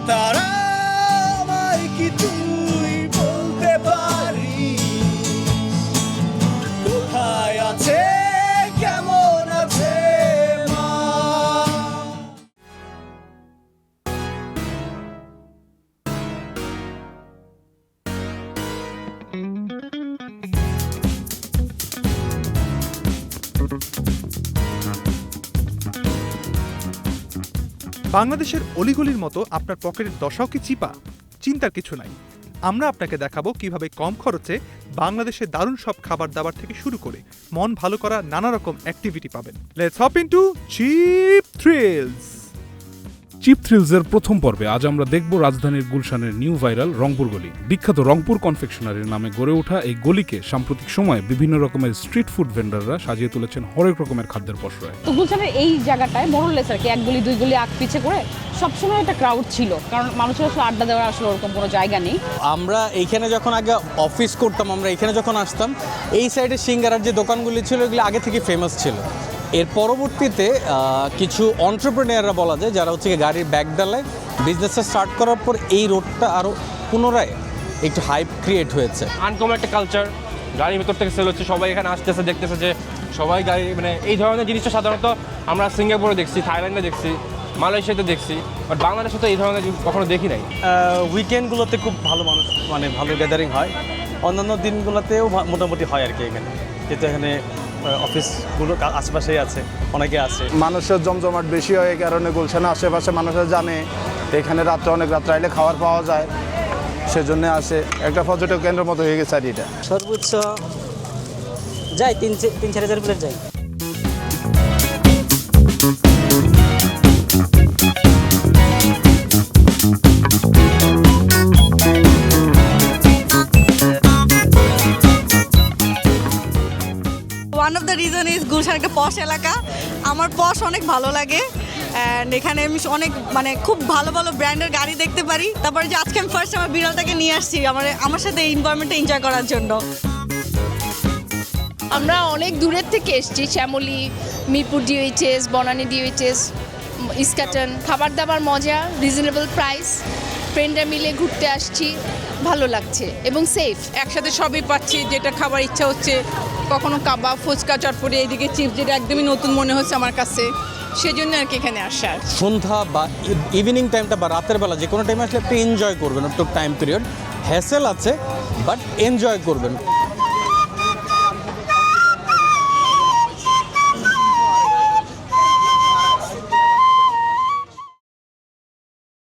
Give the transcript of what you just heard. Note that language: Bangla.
তারা আমায় কি তুই বলতে পারিস? কোথায় আছে কেমন আছে মা? বাংলাদেশের অলিগলির মতো আপনার পকেটের দশাও কি চিপা? চিন্তার কিছু নাই। আমরা আপনাকে দেখাবো কীভাবে কম খরচে বাংলাদেশের দারুণ সব খাবার দাবার থেকে শুরু করে মন ভালো করা নানা রকম অ্যাক্টিভিটি পাবেন। Let's hop into cheap thrills cheap থ্রিলসের প্রথম পর্বে আজ আমরা দেখব রাজধানীর গুলশানের নিউ ভাইরাল রংপুর গলি। বিখ্যাত রংপুর কনফেকশনারির নামে গড়ে ওঠা এই গলিকে সাম্প্রতিক সময়ে বিভিন্ন রকমের স্ট্রিট ফুড ভেন্ডাররা সাজিয়ে তুলেছেন হরেক রকমের খাদ্যের পসরায় তো গুলশানের এই জায়গাটায় মোরলেস আর কি এক গলি দুই গলি আগ পিছে করে সবসময় একটা ক্রাউড ছিল। কারণ মানুষের আসলে আড্ডা দেওয়ার আসলে ওরকম কোনো জায়গা নেই। আমরা এইখানে যখন আগে অফিস করতাম আমরা এখানে যখন আসতাম এই সাইডে সিঙ্গারার যে দোকানগুলি ছিল এগুলো আগে থেকে ফেমাস ছিল। এর পরবর্তীতে কিছু অন্টারপ্রেনিয়াররা বলা যায় যারা হচ্ছে গিয়ে গাড়ির ব্যাগ ডালায় বিজনেসটা স্টার্ট করার পর এই রোডটা আরও পুনরায় একটু হাইপ ক্রিয়েট হয়েছে। আনকমন একটা কালচার গাড়ির ভিতর থেকে সেল হচ্ছে সবাই এখানে আসতেছে দেখতেছে যে সবাই গাড়ি মানে এই ধরনের জিনিসটা সাধারণত আমরা সিঙ্গাপুরে দেখছি থাইল্যান্ডে দেখছি মালয়েশিয়াতে দেখছি বাট বাংলাদেশে তো এই ধরনের জিনিস কখনো দেখি নাই। উইকেন্ডগুলোতে খুব ভালো মানুষ মানে ভালো গ্যাদারিং হয়। অন্যান্য দিনগুলোতেও মোটামুটি হয় আর কি এখানে। যেহেতু এখানে অফিসগুলো আশেপাশেই আছে অনেকে আছে। মানুষের জমজমাট বেশি হয় এই কারণে গুলশানের আশেপাশে মানুষের জানে এখানে রাত্রে অনেক রাত্রে আইলে খাবার পাওয়া যায়। সেজন্য আসে। একটা পর্যটক কেন্দ্রের মতো হয়ে গেছে আর এটা। সর্বোচ্চ যাই তিন তিন চার হাজার প্লেট যাই। One of the reason is Gulshan একটা পশ এলাকা। আমার পশ অনেক ভালো লাগে। অ্যান্ড এখানে আমি অনেক মানে খুব ভালো ভালো ব্র্যান্ডের গাড়ি দেখতে পারি। তারপরে যে আজকে আমি ফার্স্ট আমার বিড়ালটাকে নিয়ে আসছি, আমার আমার সাথে এই এনভায়রনমেন্টটা এনজয় করার জন্য। আমরা অনেক দূরের থেকে এসেছি, শ্যামলি, মিরপুর ডিওইচএস বনানী ডিওইচএস ইস্কাটন। খাবার দাবার মজা রিজনেবল প্রাইস ফ্রেন্ডরা মিলে ঘুরতে আসছি। ভালো লাগছে এবং সেফ একসাথে সবই পাচ্ছি যেটা খাবার ইচ্ছা হচ্ছে কখনো কাবাব ফুচকা চটপটি এইদিকে চিপস যেটা একদমই নতুন মনে হচ্ছে আমার কাছে সেজন্য আর কি এখানে আসার সন্ধ্যা বা ইভিনিং টাইমটা বা রাতের বেলা যে কোনো টাইমে আসলে একটু এনজয় করবেন একটু টাইম পিরিয়ড হ্যাসেল আছে বাট এনজয় করবেন।